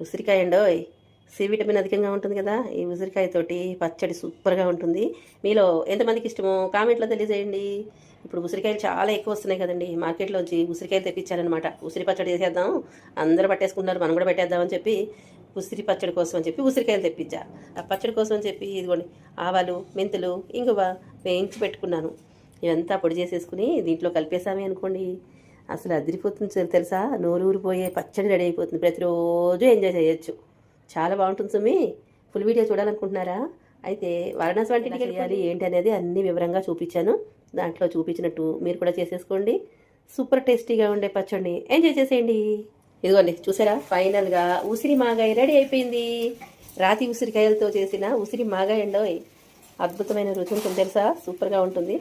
ఉసిరికాయ అండోయ్ C vitamin అధికంగా ఉంటుంది కదా ఈ ఉసిరికాయతోటి పచ్చడి సూపర్గా ఉంటుంది. మీలో ఎంతమందికి ఇష్టమో కామెంట్లో తెలియజేయండి. ఇప్పుడు ఉసిరికాయలు చాలా ఎక్కువ వస్తున్నాయి కదండి. మార్కెట్లోంచి ఉసిరికాయలు తెప్పించారనమాట ఉసిరి పచ్చడి చేసేద్దాం అందరూ పట్టేసుకున్నారు మనం కూడా పెట్టేద్దామని చెప్పి ఉసిరి పచ్చడి కోసం అని చెప్పి ఉసిరికాయలు తెప్పించా. ఆ పచ్చడి కోసం అని చెప్పి ఇదిగోండి ఆవాలు మెంతులు ఇంగువ వేయించి పెట్టుకున్నాను. ఇదంతా పొడి చేసేసుకుని దీంట్లో కలిపేసామే అనుకోండి. అసలు అదిరిపోతుంది తెలు- తెలుసా? నోరు ఊరిపోయే పచ్చడి రెడీ అయిపోతుంది. ప్రతిరోజు ఎంజాయ్ చేయొచ్చు. చాలా బాగుంటుంది సుమి. ఫుల్ వీడియో చూడాలనుకుంటున్నారా? అయితే వారణాసి వంటికి చేయాలి ఏంటి అనేది అన్ని వివరంగా చూపించాను. దాంట్లో చూపించినట్టు మీరు కూడా చేసేసుకోండి. సూపర్ టేస్టీగా ఉండే పచ్చడిని ఎంజాయ్ చేసేయండి. ఇదిగోండి చూసారా? ఫైనల్గా ఉసిరి మాగాయ రెడీ అయిపోయింది. రాతి ఉసిరికాయలతో చేసిన ఉసిరి మాగాయ అండోయ్ అద్భుతమైన రుచి ఉంటుంది తెలుసా? సూపర్గా ఉంటుంది.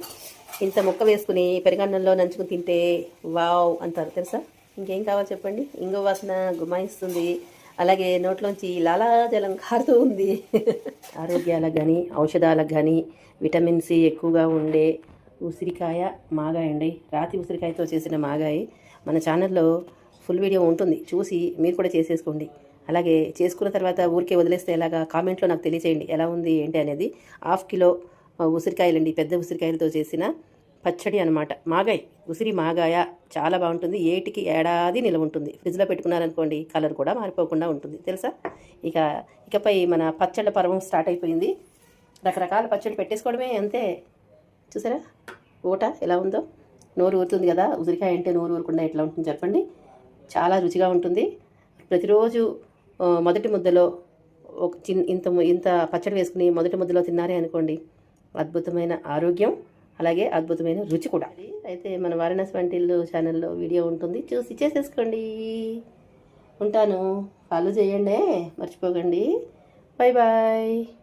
ఇంత ముక్క వేసుకుని పెరుగన్నంలో నంచుకుని తింటే వావ్ అంటారు తెలుసా? ఇంకేం కావాలి చెప్పండి? ఇంగు వాసన గుమాయిస్తుంది. అలాగే నోట్లోంచి లాలాజలం కారుతూ ఉంది. ఆరోగ్యాలకు కానీ ఔషధాలకు కానీ విటమిన్ సి ఎక్కువగా ఉండే ఉసిరికాయ మాగాయ అండి. రాతి ఉసిరికాయతో చేసిన మాగాయి మన ఛానల్లో ఫుల్ వీడియో ఉంటుంది. చూసి మీరు కూడా చేసేసుకోండి. అలాగే చేసుకున్న తర్వాత ఊరికే వదిలేస్తే ఎలాగా? కామెంట్లో నాకు తెలియచేయండి. ఎలా ఉంది? ఏంటి అనేది హాఫ్ కిలో ఉసిరికాయలండి. పెద్ద ఉసిరికాయలతో చేసిన పచ్చడి అనమాట మాగాయ్. ఉసిరి మాగాయ చాలా బాగుంటుంది. ఏటికి ఏడాది నిలవ ఉంటుంది. ఫ్రిడ్జ్లో పెట్టుకున్నారనుకోండి కలర్ కూడా మారిపోకుండా ఉంటుంది. తెలుసా? ఇక ఇకపై మన పచ్చళ్ళ పర్వం స్టార్ట్ అయిపోయింది. రకరకాల పచ్చడి పెట్టేసుకోవడమే అంతే. చూసారా? ఊట ఎలా ఉందో? నోరు ఊరుతుంది కదా. ఉసిరికాయ అంటే నోరు ఊరకుండా ఎట్లా ఉంటుంది చెప్పండి? చాలా రుచిగా ఉంటుంది. ప్రతిరోజు మొదటి ముద్దలో ఒక చిన్న ఇంత ఇంత పచ్చడి వేసుకుని మొదటి ముద్దలో తిన్నారే అనుకోండి అద్భుతమైన ఆరోగ్యం అలాగే అద్భుతమైన రుచి కూడా. అయితే మన వారణాసి వంటిల్లు ఛానల్లో వీడియో ఉంటుంది. చూసి చేసేసుకోండి. ఉంటాను. ఫాలో చేయండి. మర్చిపోకండి. Bye bye